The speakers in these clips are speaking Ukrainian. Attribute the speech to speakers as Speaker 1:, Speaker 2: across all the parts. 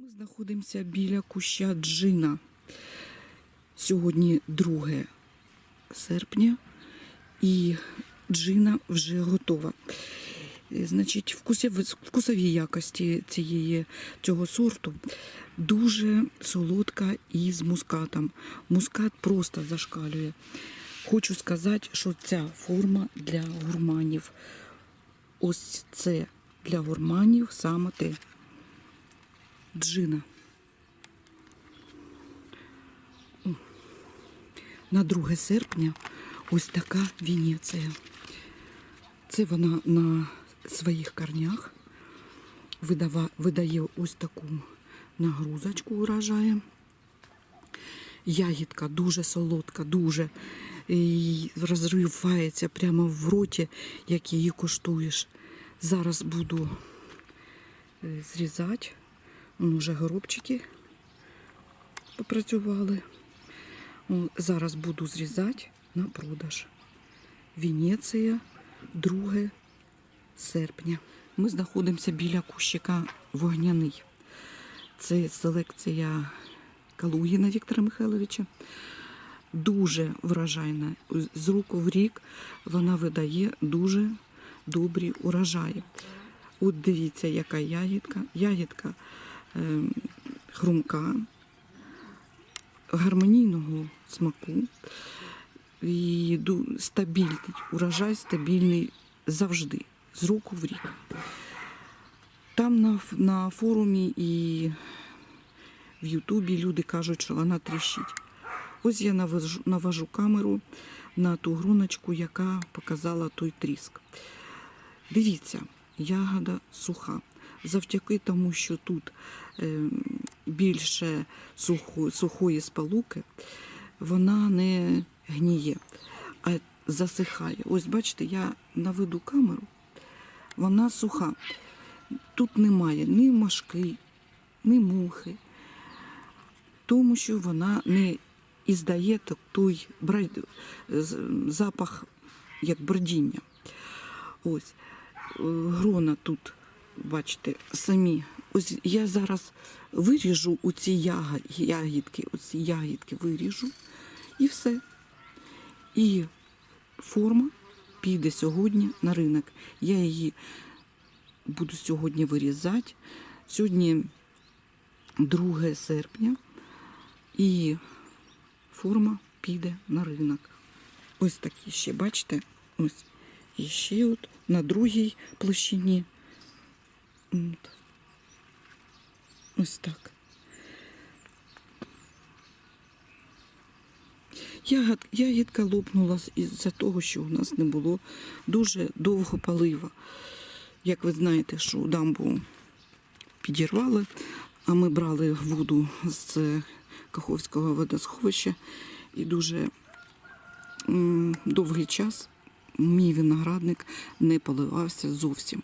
Speaker 1: Ми знаходимося біля куща джина. Сьогодні 2 серпня і джина вже готова. Е, Значить, вкусові, вкусові якості цієї, цього сорту дуже солодка і з мускатом. Мускат просто зашкалює. Хочу сказати, що ця форма для гурманів. Ось це для гурманів саме те. Джина. На 2 серпня ось така Венеція. Це вона на своїх корнях видає ось таку нагрузочку, урожає. Ягідка дуже солодка, дуже і розривається прямо в роті, як її коштуєш. Зараз буду е, зрізати. Вон уже горобчики попрацювали. Зараз буду зрізати на продаж. Венеція, 2 серпня. Ми знаходимося біля кущика вогняний. Це селекція Калугіна Віктора Михайловича. Дуже врожайна. З року в рік вона видає дуже добрі урожаї. От дивіться, яка ягідка. Ягідка хрумка, гармонійного смаку і стабільний, урожай стабільний завжди, з року в рік. Там на, на форумі і в Ютубі люди кажуть, що вона тріщить. Ось я навожу, навожу камеру на ту гроночку, яка показала той тріск. Дивіться, ягода суха. Завдяки тому, що тут е, більше сухо, сухої спалуки, вона не гніє, а засихає. Ось бачите, я наведу камеру, вона суха. Тут немає ні мошки, ні мухи, тому що вона не іздає той запах, як бродіння. Ось е, грона тут, бачите, самі. Ось я зараз виріжу у ці ягідки, оці ягідки виріжу і все. І форма піде сьогодні на ринок. Я її буду сьогодні вирізати. Сьогодні 2 серпня і форма піде на ринок. Ось такі ще, бачите? Ось. І ще от на другій площині. От. Ось так. Ягод, ягідка лопнула із-за того, що у нас не було дуже довго полива. Як ви знаєте, що дамбу підірвали, а ми брали воду з Каховського водосховища і дуже довгий час мій виноградник не поливався зовсім.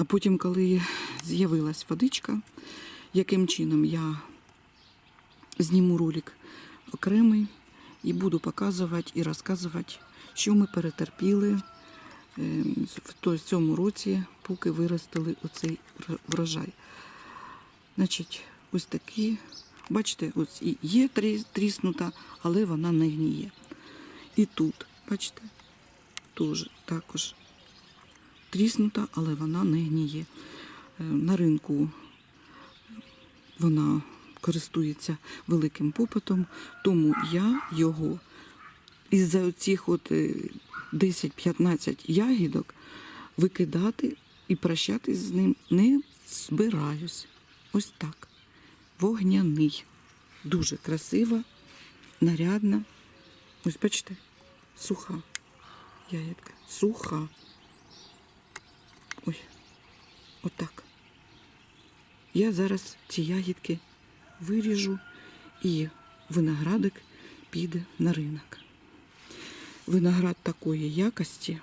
Speaker 1: А потім, коли з'явилась водичка, яким чином я зніму ролик окремий і буду показувати і розказувати, що ми перетерпіли е, в цьому році, поки виростили оцей врожай. Значить, ось такі. Бачите, ось є тріснута, але вона не гніє. І тут, бачите, теж також тріснута, але вона не гніє. Е, На ринку вона користується великим попитом, тому я його із-за оцих от е, 10-15 ягідок викидати і прощатись з ним не збираюсь. Ось так. Вогняний. Дуже красива, нарядна. Ось бачите, суха ягідка. Суха. Ой, отак. Я зараз ці ягідки виріжу і виноградик піде на ринок. Виноград такої якості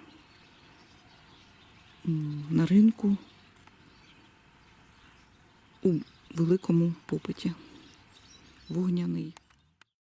Speaker 1: на ринку у великому попиті. Вогняний.